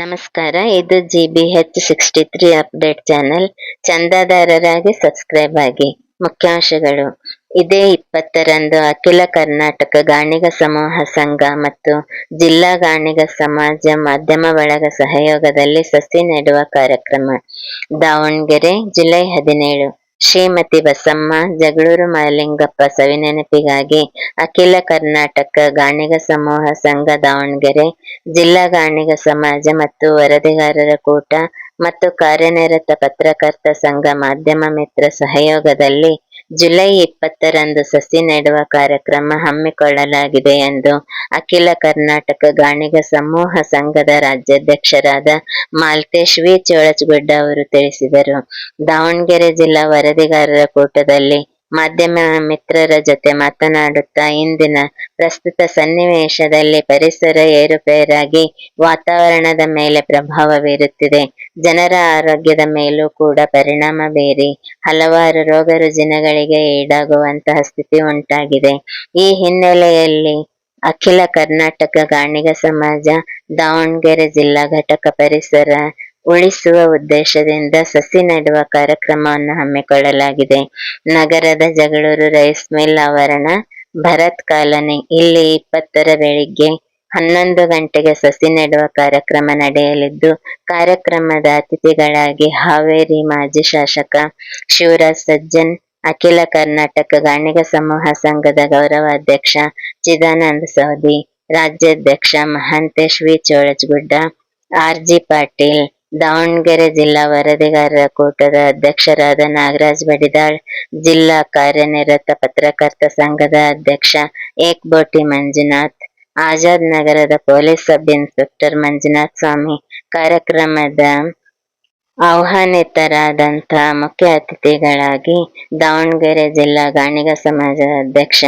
ನಮಸ್ಕಾರ, ಇದು G B H sixty three update channel ಚಂದಾದಾರರಾಗಿ subscribe ಆಗಿ. ಮುಖ್ಯಾಂಶಗಳು. ಇದೇ ಇಪ್ಪತ್ತರಂದು ಅಖಿಲ ಕರ್ನಾಟಕ ಗಾಣಿಗ ಸಮೂಹ ಸಂಘ ಮತ್ತು ಜಿಲ್ಲಾ ಗಾಣಿಗ ಸಮಾಜ ಮಾಧ್ಯಮ ಬಳಗ ಸಹಯೋಗದಲ್ಲಿ ಸಸಿ ನೆಡುವ ಕಾರ್ಯಕ್ರಮ. ದಾವಣಗೆರೆ, ಜುಲೈ ಹದಿನೇಳು. ಶ್ರೀಮತಿ ಬಸಮ್ಮ, ಜಗಳೂರು ಮಾಲಿಂಗಪ್ಪ ಸವಿನೆನಪಿಗಾಗಿ ಅಖಿಲ ಕರ್ನಾಟಕ ಗಾಣಿಗ ಸಮೂಹ ಸಂಘ ದಾವಣಗೆರೆ, ಜಿಲ್ಲಾ ಗಾಣಿಗ ಸಮಾಜ ಮತ್ತು ವರದಿಗಾರರ ಕೂಟ ಮತ್ತು ಕಾರ್ಯನಿರತ ಪತ್ರಕರ್ತ ಸಂಘ ಮಾಧ್ಯಮ ಮಿತ್ರ ಸಹಯೋಗದಲ್ಲಿ ಜುಲೈ ಇಪ್ಪತ್ತರಂದು ಸಸಿ ನೆಡುವ ಕಾರ್ಯಕ್ರಮ ಹಮ್ಮಿಕೊಳ್ಳಲಾಗಿದೆ ಎಂದು ಅಖಿಲ ಕರ್ನಾಟಕ ಗಾಣಿಗ ಸಮೂಹ ಸಂಘದ ರಾಜ್ಯಾಧ್ಯಕ್ಷರಾದ ಮಾಲ್ತೇಶ್ ವಿ ಚೋಳಚಗುಡ್ಡ ಅವರು ತಿಳಿಸಿದರು. ದಾವಣಗೆರೆ ಜಿಲ್ಲಾ ವರದಿಗಾರರ ಕೂಟದಲ್ಲಿ ಮಾಧ್ಯಮ ಮಿತ್ರರ ಜೊತೆ ಮಾತನಾಡುತ್ತಾ ಇಂದಿನ ಪ್ರಸ್ತುತ ಸನ್ನಿವೇಶದಲ್ಲಿ ಪರಿಸರ ಏರುಪೇರಾಗಿ ವಾತಾವರಣದ ಮೇಲೆ ಪ್ರಭಾವ ಬೀರುತ್ತಿದೆ. ಜನರ ಆರೋಗ್ಯದ ಮೇಲೂ ಕೂಡ ಪರಿಣಾಮ ಬೀರಿ ಹಲವಾರು ರೋಗ ರುಜಿನಗಳಿಗೆ ಈಡಾಗುವಂತಹ ಸ್ಥಿತಿ ಉಂಟಾಗಿದೆ. ಈ ಹಿನ್ನೆಲೆಯಲ್ಲಿ ಅಖಿಲ ಕರ್ನಾಟಕ ಗಾಣಿಗ ಸಮಾಜ ದಾವಣಗೆರೆ ಜಿಲ್ಲಾ ಘಟಕ ಪರಿಸರ ಉಳಿಸುವ ಉದ್ದೇಶದಿಂದ ಸಸಿ ನೆಡುವ ಕಾರ್ಯಕ್ರಮವನ್ನು ಹಮ್ಮಿಕೊಳ್ಳಲಾಗಿದೆ. ನಗರದ ಜಗಳೂರು ರೈಸ್ ಮಿಲ್ ಆವರಣ ಭರತ್ ಕಾಲನಿ. ಇಲ್ಲಿ ಇಪ್ಪತ್ತರ ಬೆಳಿಗ್ಗೆ ಹನ್ನೊಂದು ಗಂಟೆಗೆ ಸಸಿ ನೆಡುವ ಕಾರ್ಯಕ್ರಮ ನಡೆಯಲಿದ್ದು, ಕಾರ್ಯಕ್ರಮದ ಅತಿಥಿಗಳಾಗಿ ಹಾವೇರಿ ಮಾಜಿ ಶಾಸಕ ಶಿವರಾಜ್ ಸಜ್ಜನ್, ಅಖಿಲ ಕರ್ನಾಟಕ ಗಾಣಿಗ ಸಮೂಹ ಸಂಘದ ಗೌರವಾಧ್ಯಕ್ಷ ಚಿದಾನಂದ ಸೌದಿ ರಾಜ್ಯಾಧ್ಯಕ್ಷ Mahantesh V. Cholajgudda R G Patil Davanagere ಜಿಲ್ಲಾ ವರದಿಗಾರರ ಕೂಟದ ಅಧ್ಯಕ್ಷರಾದ ನಾಗರಾಜ್ ಬಡಿದಾಳ್, ಜಿಲ್ಲಾ ಕಾರ್ಯನಿರತ ಪತ್ರಕರ್ತ ಸಂಘದ ಅಧ್ಯಕ್ಷ ಏಕ್ಬೋಟಿ ಮಂಜುನಾಥ್, ಆಜಾದ್ ನಗರದ police sub inspector Manjunath Swamy, ಕಾರ್ಯಕ್ರಮದ ಆಹ್ವಾನಿತರಾದಂತಹ ಮುಖ್ಯ ಅತಿಥಿಗಳಾಗಿ ದಾವಣಗೆರೆ ಜಿಲ್ಲಾ ಗಾಣಿಗ ಸಮಾಜದ ಅಧ್ಯಕ್ಷ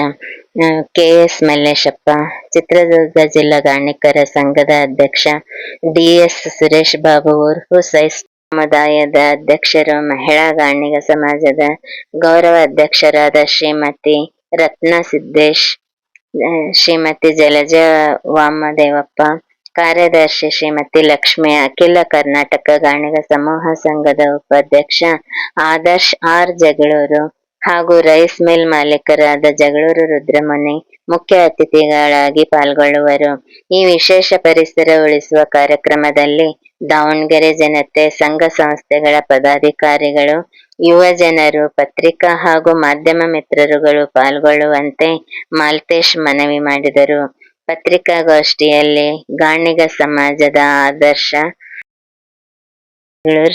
ಕೆ ಎಸ್ ಮಲ್ಲೇಶಪ್ಪ, ಚಿತ್ರದುರ್ಗ ಜಿಲ್ಲಾ ಗಾಣಿಕರ ಸಂಘದ ಅಧ್ಯಕ್ಷ ಡಿ ಎಸ್ ಸುರೇಶ್ ಬಾಬು, ಉರ್ಫು ಸೈಸ್ ಸಮುದಾಯದ ಅಧ್ಯಕ್ಷರು, ಮಹಿಳಾ ಗಾಣಿಗ ಸಮಾಜದ ಗೌರವ ಅಧ್ಯಕ್ಷರಾದ ಶ್ರೀಮತಿ ರತ್ನ ಸಿದ್ದೇಶ್ ಶ್ರೀಮತಿ ಜಲಜ ವಾಮದೇವಪ್ಪ, ಕಾರ್ಯದರ್ಶಿ ಶ್ರೀಮತಿ ಲಕ್ಷ್ಮಿ, ಅಖಿಲ ಕರ್ನಾಟಕ ಗಾಣಿಗ ಸಮೂಹ ಸಂಘದ ಉಪಾಧ್ಯಕ್ಷ ಆದರ್ಶ್ ಆರ್ ಜಗಳೂರು ಹಾಗೂ ರೈಸ್ ಮಿಲ್ ಮಾಲೀಕರಾದ ಜಗಳೂರು ರುದ್ರಮುನಿ ಮುಖ್ಯ ಅತಿಥಿಗಳಾಗಿ ಪಾಲ್ಗೊಳ್ಳುವರು. ಈ ವಿಶೇಷ ಪರಿಸರ ಉಳಿಸುವ ಕಾರ್ಯಕ್ರಮದಲ್ಲಿ ದಾವಣಗೆರೆ ಜನತೆ, ಸಂಘ ಸಂಸ್ಥೆಗಳ ಪದಾಧಿಕಾರಿಗಳು, ಯುವ ಜನರು, ಪತ್ರಿಕಾ ಹಾಗೂ ಮಾಧ್ಯಮ ಮಿತ್ರರುಗಳು ಪಾಲ್ಗೊಳ್ಳುವಂತೆ ಮಾಲ್ತೇಶ್ ಮನವಿ ಮಾಡಿದರು. ಪತ್ರಿಕಾಗೋಷ್ಠಿಯಲ್ಲಿ ಗಾಣಿಗ ಸಮಾಜದ ಆದರ್ಶ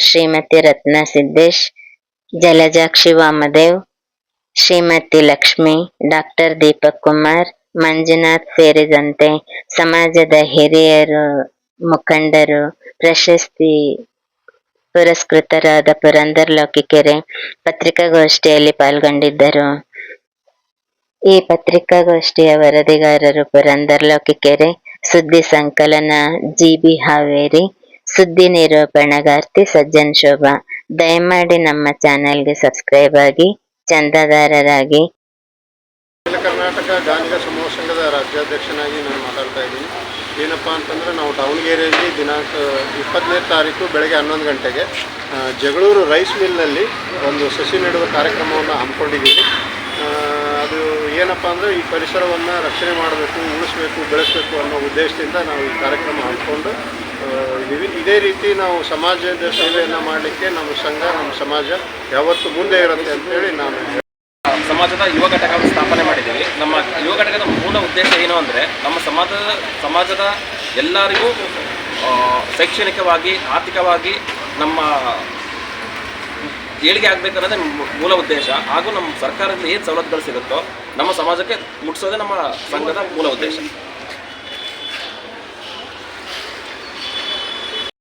ಶ್ರೀಮತಿ ರತ್ನ ಸಿದ್ದೇಶ್, ಜಲಜಾಕ್ಷಿ ವಾಮದೇವ್ ಶ್ರೀಮತಿ ಲಕ್ಷ್ಮಿ, ಡಾಕ್ಟರ್ ದೀಪಕ್ ಕುಮಾರ್, ಮಂಜುನಾಥ್ ಸೇರಿದಂತೆ ಸಮಾಜದ ಹಿರಿಯರು, ಮುಖಂಡರು, ಪ್ರಶಸ್ತಿ ಪುರಸ್ಕೃತರಾದ ಪುರಂದರ್ ಲೋಕಿಕೆರೆ ಪತ್ರಿಕಾಗೋಷ್ಠಿಯಲ್ಲಿ ಪಾಲ್ಗೊಂಡಿದ್ದರು. ಈ ಪತ್ರಿಕಾಗೋಷ್ಠಿಯ ವರದಿಗಾರರು ಪುರಂದರ್ ಲೋಕಿಕೆರೆ, ಸುದ್ದಿ ಸಂಕಲನ ಜಿಬಿ ಹಾವೇರಿ, ಸುದ್ದಿ ನಿರೂಪಣಗಾರ್ತಿ ಸಜ್ಜನ್ ಶೋಭಾ. ದಯಮಾಡಿ ನಮ್ಮ ಚಾನೆಲ್ಗೆ ಸಬ್ಸ್ಕ್ರೈಬ್ ಆಗಿ ಚಂದಾದಾರರಾಗಿ. ಕರ್ನಾಟಕ ಗಾಂಧಿಗ ಸಮೂಹ ಸಂಘದ ರಾಜ್ಯಾಧ್ಯಕ್ಷನಾಗಿ ನಾನು ಮಾತಾಡ್ತಾ ಇದ್ದೀನಿ. ಏನಪ್ಪ ಅಂತಂದ್ರೆ ನಾವು ದಾವಣಗೆರೆಯಲ್ಲಿ ದಿನಾಂಕ ಇಪ್ಪತ್ತನೇ ತಾರೀಕು ಬೆಳಗ್ಗೆ ಹನ್ನೊಂದು ಗಂಟೆಗೆ ಜಗಳೂರು ರೈಸ್ ಮಿಲ್ನಲ್ಲಿ ಒಂದು ಸಸಿ ನೆಡುವ ಕಾರ್ಯಕ್ರಮವನ್ನು ಹಮ್ಮಿಕೊಂಡಿದ್ದೀವಿ. ಅದು ಏನಪ್ಪ ಅಂದರೆ ಈ ಪರಿಸರವನ್ನು ರಕ್ಷಣೆ ಮಾಡಬೇಕು, ಉಳಿಸ್ಬೇಕು, ಬೆಳೆಸಬೇಕು ಅನ್ನೋ ಉದ್ದೇಶದಿಂದ ನಾವು ಈ ಕಾರ್ಯಕ್ರಮ ಹಮ್ಮಿಕೊಂಡು ಇದೇ ರೀತಿ ನಾವು ಸಮಾಜದ ಸೇವೆಯನ್ನು ಮಾಡಲಿಕ್ಕೆ ನಮ್ಮ ಸಂಘ, ನಮ್ಮ ಸಮಾಜ ಯಾವತ್ತೂ ಮುಂದೆ ಇರುತ್ತೆ ಅಂತೇಳಿ ನಾನು ಸಮಾಜದ ಯುವ ಘಟಕವನ್ನು ಸ್ಥಾಪನೆ ಮಾಡಿದ್ದೀವಿ. ನಮ್ಮ ಯುವ ಘಟಕದ ಮೂಲ ಉದ್ದೇಶ ಏನು ಅಂದರೆ ನಮ್ಮ ಸಮಾಜದ ಸಮಾಜದ ಎಲ್ಲರಿಗೂ ಶೈಕ್ಷಣಿಕವಾಗಿ, ಆರ್ಥಿಕವಾಗಿ ನಮ್ಮ ಏಳಿಗೆ ಆಗಬೇಕನ್ನೋದೇ ಮೂಲ ಉದ್ದೇಶ. ಹಾಗೂ ನಮ್ಮ ಸರ್ಕಾರದಿಂದ ಏನು ಸವಲತ್ತುಗಳು ಸಿಗುತ್ತೋ ನಮ್ಮ ಸಮಾಜಕ್ಕೆ ಮುಟ್ಟಿಸೋದೇ ನಮ್ಮ ಸಂಘದ ಮೂಲ ಉದ್ದೇಶ.